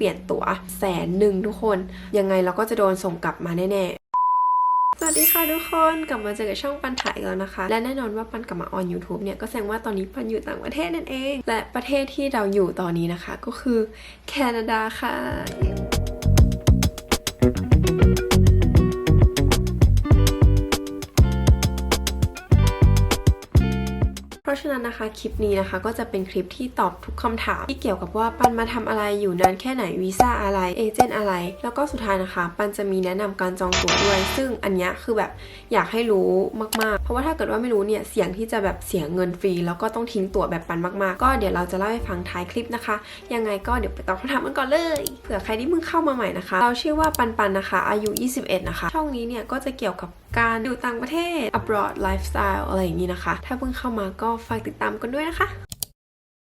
เปลี่ยนตั๋วแสนหนึ่งทุกคน ยังไงเราก็จะโดนส่งกลับมาแน่ๆสวัสดีค่ะทุกคนกลับมาเจอกับช่องปันถ่ายแล้วนะคะ และแน่นอนว่าปันกลับมาออน YouTube เนี่ยก็แสดงว่าตอนนี้ปันอยู่ต่างประเทศนั่นเอง และประเทศที่เราอยู่ตอนนี้นะคะ ก็คือแคนาดาค่ะ นั้นนะคะคลิปนี้นะคะ ก็จะเป็นคลิปที่ตอบทุกคำถาม ที่เกี่ยวกับว่าปันมาทำอะไรอยู่นานแค่ไหนวีซ่าอะไรเอเจนต์อะไร แล้วก็สุดท้ายนะคะ ปันจะมีแนะนำการจองตั๋วด้วย ซึ่งอันนี้คือแบบอยากให้รู้มากๆ เพราะว่าถ้าเกิดว่าไม่รู้เนี่ยเสี่ยงที่จะแบบเสียเงินฟรี แล้วก็ต้องทิ้งตั๋วแบบปันมากๆ ก็เดี๋ยวเราจะเล่าให้ฟังท้ายคลิปนะคะ ยังไงก็เดี๋ยวไปตอบคำถามกันก่อนเลยเผื่อใครที่เพิ่งเข้ามาใหม่นะคะ เราชื่อว่าปันปันนะคะ อายุ 21 นะคะ ช่องนี้เนี่ยก็จะเกี่ยวกับการอยู่ต่างประเทศ abroad lifestyle อะไรอย่างนี้นะคะ ถ้าเพิ่งเข้ามาก็ฝากติดตามกันด้วยนะคะ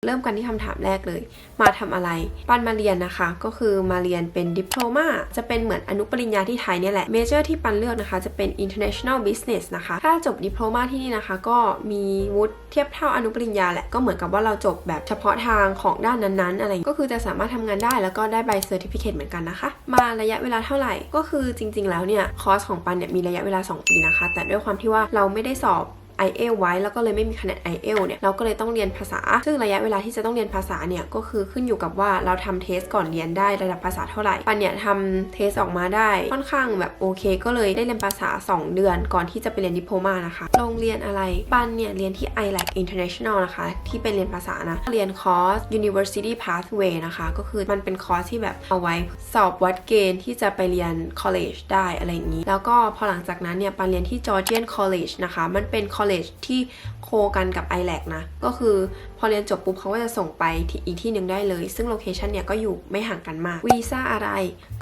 เริ่มกันที่คำถามแรกเลย มาทำอะไร ปันมาเรียนนะคะ ก็คือมาเรียนเป็นดิ p l o m a จะเป็นเหมือนอนุปริญญาที่ไทยเนี่ยแหละเมเจอร์ที่ปันเลือกนะคะ จะเป็น international business นะคะ ถ้าจบดิ p l o m a ที่นี่นะคะ ก็มีวุฒิเทียบเท่าอนุปริญญาแหละ ก็เหมือนกับว่าเราจบแบบเฉพาะทางของด้านนั้นๆ อะไร ก็คือจะสามารถทำงานได้แล้วก็ได้ใบเซอร์ติฟิเคเหมือนกันนะคะ มาระยะเวลาเท่าไหร่ ก็คือจริง ๆ แล้วเนี่ย คอร์สของปันเนี่ยมีระยะเวลา 2 ปีนะคะ แต่ด้วยความที่ว่าเราไม่ได้สอบ i อเอลไว้แล้วก็เลยไม่มีคะแนน i อเอลเนี่ยเราก็เลยต้องเรียนภาษา ซึ่งระยะเวลาที่จะต้องเรียนภาษาเนี่ยก็คือขึ้นอยู่กับว่าเราทำเทสก่อนเรียนได้ระดับภาษาเท่าไหร่ปันเนี่ยทำเทสออกมาได้ค่อนข้างแบบโอเค ก็เลยได้เรียนภาษา 2 เดือนก่อนที่จะไปเรียนดิโพมานะคะโรงเรียนอะไรปันเนี่ยเรียนที่ i l a c International นะคะที่เป็นเรียนภาษานะเรียนคอร์ส University Pathway นะคะก็คือมันเป็นคอร์สที่แบบเอาไว้สอบวัดเกณฑ์ที่จะไปเรียน college ได้อะไรอย่างนี้ แล้วก็พอหลังจากนั้นเนี่ยปันเรียนที่ Georgian College นะคะมันเป็น college ที่โคกันกับ i l a c นะ ก็คือพอเรียนจบปุ๊บเขาก็จะส่งไปที่อีกที่หนึ่งได้เลย ซึ่งโลเคชันเนี่ยก็อยู่ไม่ห่างกันมาก วีซ่าอะไร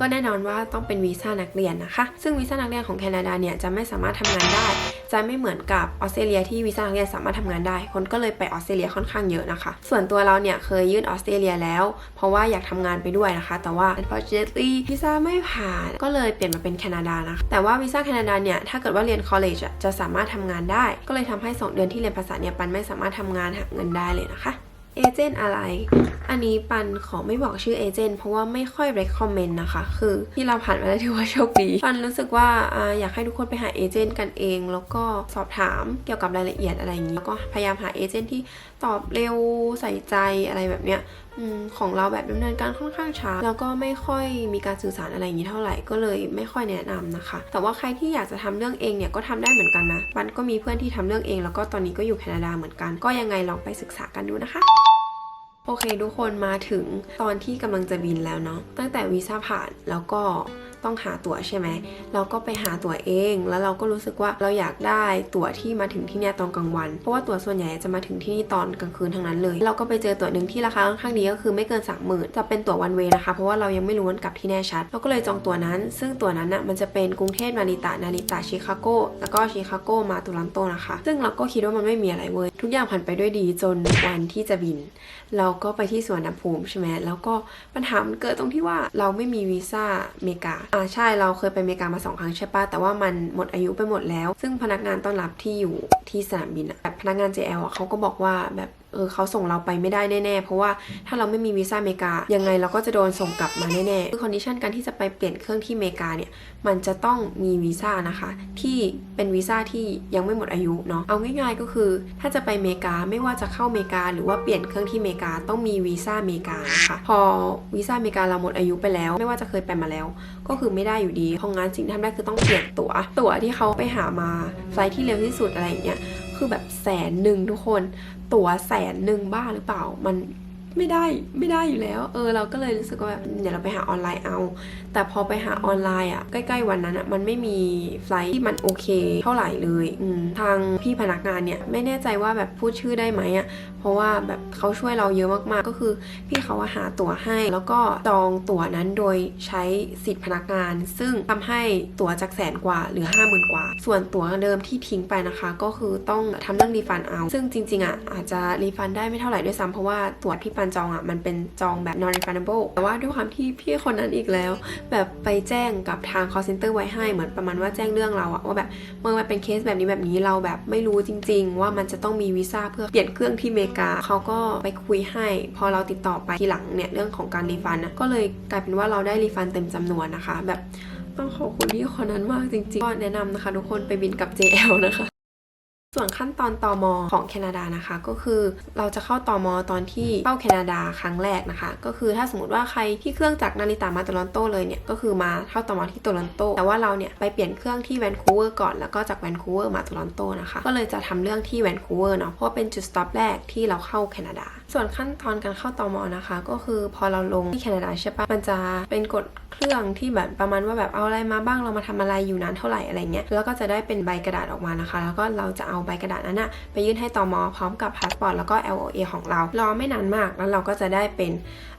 ก็แน่นอนว่าต้องเป็นวีซ่านักเรียนนะคะ ซึ่งวีซ่านักเรียนของแคนาดาเนี่ยจะไม่สามารถทำงานได้ จะไม่เหมือนกับออสเตรเลียที่วีซ่านักเรียนสามารถทำงานได้ คนก็เลยไปออสเตรเลียค่อนข้างเยอะนะคะ ส่วนตัวเราเนี่ยเคยยื่นออสเตรเลียแล้ว เพราะว่าอยากทำงานไปด้วยนะคะ แต่ว่า unfortunately วีซ่าไม่ผ่าน ก็เลยเปลี่ยนมาเป็นแคนาดานะคะ แต่ว่าวีซ่าแคนาดาเนี่ยถ้าเกิดว่าเรียน college จะสามารถทำงานได้ ก็็เลยทำให้ 2 เดือนที่เรียนภาษาเนี่ยปันไม่สามารถทำงานหาเงินได้เลยนะคะ เอเจนต์อะไร อันนี้ปันขอไม่บอกชื่อเอเจนต์เพราะว่าไม่ค่อย recommend นะคะ คือที่เราผ่านมาแล้วถือว่าโชคดี ปันรู้สึกว่าออยากให้ทุกคนไปหาเอเจนต์กันเอง แล้วก็สอบถามเกี่ยวกับรายละเอียดอะไรอย่างนี้ แล้วก็พยายามหาเอเจนต์ที่ตอบเร็วใส่ใจอะไรแบบเนี้ยของเราแบบดำเนินการค่อนข้างช้า แล้วก็ไม่ค่อยมีการสื่อสารอะไรอย่างนี้เท่าไหร่ก็เลยไม่ค่อยแนะนำนะคะ แต่ว่าใครที่อยากจะทำเรื่องเองเนี่ยก็ทำได้เหมือนกันนะปันก็มีเพื่อนที่ทำเรื่องเอง แล้วก็ตอนนี้ก็อยู่แคนาดาเหมือนกัน ก็ยังไงลองไปศึกษากันดูนะคะ โอเคทุกคนมาถึงตอนที่กำลังจะบินแล้วเนาะตั้งแต่วีซ่าผ่านแล้วก็ต้องหาตั๋วใช่ไหมเราก็ไปหาตั๋วเอง แล้วเราก็รู้สึกว่าเราอยากได้ตั๋วที่มาถึงที่เนี่ยตอนกลางวัน เพราะว่าตั๋วส่วนใหญ่จะมาถึงที่นี่ตอนกลางคืนทั้งนั้นเลย เราก็ไปเจอตั๋วหนึ่งที่ราคาค่อนข้างดีก็คือไม่เกิน3 0,000จะเป็นตั๋ววันเวนะคะ เพราะว่าเรายังไม่รู้วันกลับที่แน่ชัด เราก็เลยจองตั๋วนั้น ซึ่งตั๋วนั้นน่ะมันจะเป็นกรุงเทพนาริตะนาริตะชิคาโกแล้วก็ชิคาโกมาตุลันโตนะคะ ซึ่งเราก็คิดว่ามันไม่มีอะไรเว้ย ทุกอย่างผ่านไปด้วยดีจนวันที่จะบิน เราก็ไปที่สวนภูมิใช่ไหมแล้วก็ปัญหามันเกิดตรงที่ว่าเราไม่มีวีซ่าอเมริกาอ่าใช่เราเคยไปอเมริกามาสองครั้งใช่ปะแต่ว่ามันหมดอายุไปหมดแล้ว ซึ่งพนักงานต้อนรับที่อยู่ที่สนามบินอะแบบพนักงาน JL อะเขาก็บอกว่าแบบ เออเขาส่งเราไปไม่ได้แน่ๆ เพราะว่าถ้าเราไม่มีวีซ่าอเมริกา ยังไงเราก็จะโดนส่งกลับมาแน่ๆคือคอนดิชันการที่จะไปเปลี่ยนเครื่องที่อเมริกาเนี่ย มันจะต้องมีวีซ่านะคะ ที่เป็นวีซ่าที่ยังไม่หมดอายุเนาะ เอาง่ายๆก็คือ ถ้าจะไปอเมริกาไม่ว่าจะเข้าอเมริกา หรือว่าเปลี่ยนเครื่องที่อเมริกาต้องมีวีซ่าอเมริกานะคะพอวีซ่าอเมริกาเราหมดอายุไปแล้ว ไม่ว่าจะเคยไปมาแล้ว ก็คือไม่ได้อยู่ดีเพราะงั้นสิ่งที่ทำได้คือต้องเปลี่ยนตั๋วตั๋วที่เขาไปหามาไฟล์ที่เร็วที่สุดอะไรอย่างเงี้ย คือแบบแสนหนึ่งทุกคน ตั๋วแสนหนึ่งบ้าหรือเปล่า มัน ไม่ได้ไม่ได้อยู่แล้ว เออเราก็เลยรู้สึกว่าแบบเดี๋ยวเราไปหาออนไลน์เอา แต่พอไปหาออนไลน์อะใกล้ๆวันนั้นอะมันไม่มีไฟล์ที่มันโอเคเท่าไหร่เลยอืทางพี่พนักงานเนี่ยไม่แน่ใจว่าแบบพูดชื่อได้ไหมอะเพราะว่าแบบเขาช่วยเราเยอะมากๆ ก็คือพี่เขาหาตั๋วให้ แล้วก็จองตั๋วนั้นโดยใช้สิทธิพนักงาน ซึ่งทำให้ตั๋วจากแสนกว่าหลือห้าหมื่นกว่า ส่วนตั๋วเดิมที่ทิ้งไปนะคะ ก็คือต้องทำเรื่องรีฟันเอา ซึ่งจริงๆอะอาจจะรีฟันได้ไม่เท่าไหร่ด้วยซ้ำเพราะว่าตั๋วที่ปันฟันจองอะมันเป็นจองแบบ non refundable แต่ว่าด้วยความที่พี่คนนั้นอีกแล้ว แบบไปแจ้งกับทาง call center ไว้ให้เหมือนประมาณว่าแจ้งเรื่องเราอะว่าแบบเมื่อมันเป็นเคสแบบนี้แบบนี้เราแบบไม่รู้จริง ๆ ว่ามันจะต้องมีวีซ่าเพื่อเปลี่ยนเครื่องที่อเมริกาเขาก็ไปคุยให้ พอเราติดต่อไปทีหลังเนี่ยเรื่องของการรีฟันนะก็เลยกลายเป็นว่าเราได้รีฟันเต็มจำนวนนะคะ แบบต้องขอบคุณพี่คนนั้นมากจริงๆก็แนะนำนะคะ ทุกคนไปบินกับ JL นะคะ ส่วนขั้นตอนตอมอของแคนาดานะคะ ก็คือเราจะเข้าตอมอตอนที่เข้าแคนาดาครั้งแรกนะคะ ก็คือถ้าสมมติว่าใครที่เครื่องจากนาริตามาโตรอนโตเลยเนี่ยก็คือมาเข้าตอมอที่โตรอนโตแต่ว่าเราเนี่ยไปเปลี่ยนเครื่องที่แวนคูเวอร์ก่อนแล้วก็จากแวนคูเวอร์มาโตรอนโตนะคะ ก็เลยจะทำเรื่องที่แวนคูเวอร์เนาะเพราะเป็นจุดสต็อปแรกที่เราเข้าแคนาดา ส่วนขั้นตอนการเข้าตอมอนะคะ ก็คือพอเราลงที่แคนาดาใช่ปะมันจะเป็นกฎเครื่องที่แบบประมาณว่าแบบเอาอะไรมาบ้างเรามาทำอะไรอยู่นานเท่าไหร่อะไรเงี้ยแล้วก็จะได้เป็นใบกระดาษออกมานะคะ แล้วก็เราจะเอาใบกระดาษนั้นอะไปยื่นให้ตอมอพร้อมกับพาสปอร์ตแล้วก็ LOA ของเรารอไม่นานมากแล้วเราก็จะได้เป็น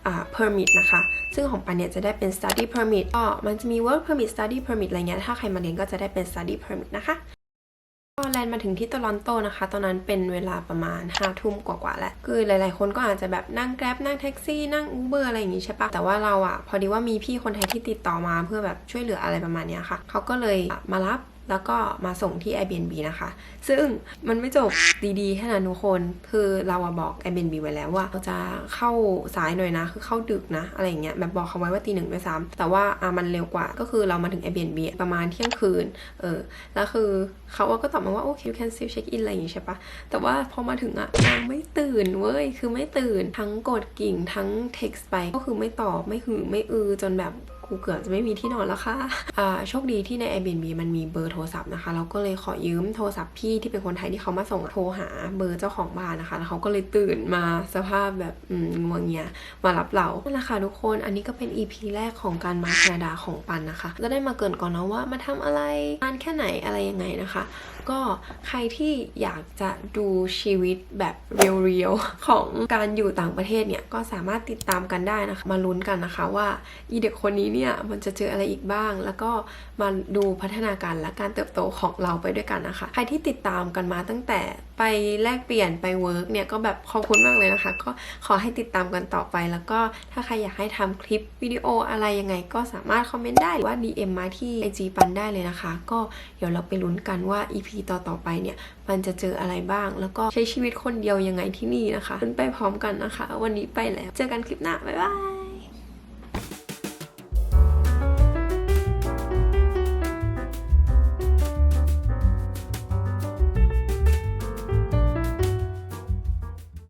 อ่า permit นะคะ ซึ่งของปันเนี่ยจะได้เป็น study permit ก็มันจะมี work permit study permit อะไรเงี้ยถ้าใครมาเรียนก็จะได้เป็น study permit นะคะ ก็แลนมาถึงที่โตลอนโตนะคะ ตอนนั้นเป็นเวลาประมาณ5้าทุ่มกว่าๆแล้ว คือหลายๆ คนก็อาจจะแบบนั่งแกร็บนั่งแท็กซี่ นั่งอูเบอร์อะไรอย่างงี้ใช่ปะแต่ว่าเราอะพอดีว่ามีพี่คนไทยที่ติดต่อมาเพื่อแบบช่วยเหลืออะไรประมาณเนี้ยค่ะ เขาก็เลยมารับ แล้วก็มาส่งที่ Airbnb นะคะ ซึ่งมันไม่จบดีๆแค่นั้นทุกคน คือเราอะบอก Airbnb ไว้แล้วว่าเราจะเข้าสายหน่อยนะ คือเข้าดึกนะ อะไรอย่างเงี้ย แบบบอกเขาไว้ว่าตีหนึ่งด้วยซ้ำแต่ว่าอะมันเร็วกว่า ก็คือเรามาถึง Airbnb ประมาณเที่ยงคืน เออ แล้วคือเขาก็ตอบมาว่า โอเค you can still check in อะไรอย่างงี้ใช่ปะแต่ว่าพอมาถึงอะนางไม่ตื่นเว้ย คือไม่ตื่น ทั้งกดกิ่ง ทั้ง text ไป ก็คือไม่ตอบ ไม่หือ ไม่อือ จนแบบ กูเกือบจะไม่มีที่นอนแล้วค่ะอ่าโชคดีที่ใน Airbnb มันมีเบอร์โทรศัพท์นะคะ เราก็เลยขอยืมโทรศัพท์พี่ที่เป็นคนไทยที่เขามาส่งโทรหาเบอร์เจ้าของบ้านนะคะ แล้วเขาก็เลยตื่นมาสภาพแบบอืมงวงเงียมารับเรานั่นแหละค่ะทุกคน อันนี้ก็เป็น EP แรกของการมาแคนาดาของปันนะคะจะได้มาเกินก่อนนะว่ามาทำอะไรนานแค่ไหนอะไรยังไงนะคะ ก็ใครที่อยากจะดูชีวิตแบบเรียวๆของการอยู่ต่างประเทศเนี่ยก็สามารถติดตามกันได้นะคะ มาลุ้นกันนะคะว่าอีเด็กคนนี้เนี่ยนี่ยมันจะเจออะไรอีกบ้าง แล้วก็มาดูพัฒนาการและการเติบโตของเราไปด้วยกันนะคะ ใครที่ติดตามกันมาตั้งแต่ไปแลกเปลี่ยนไปเวิร์กเนี่ยก็แบบขอบคุณมากเลยนะคะ ก็ขอให้ติดตามกันต่อไป แล้วก็ถ้าใครอยากให้ทำคลิปวิดีโออะไรยังไง ก็สามารถคอมเมนต์ได้หรือว่า DM มาที่ IG ปันได้เลยนะคะ ก็เดี๋ยวเราไปลุ้นกันว่า EP ต่อๆไปเนี่ยมันจะเจออะไรบ้าง แล้วก็ใช้ชีวิตคนเดียวยังไงที่นี่นะคะลุ้นไปพร้อมกันนะคะ วันนี้ไปแล้ว เจอกันคลิปหน้าบ๊ายบาย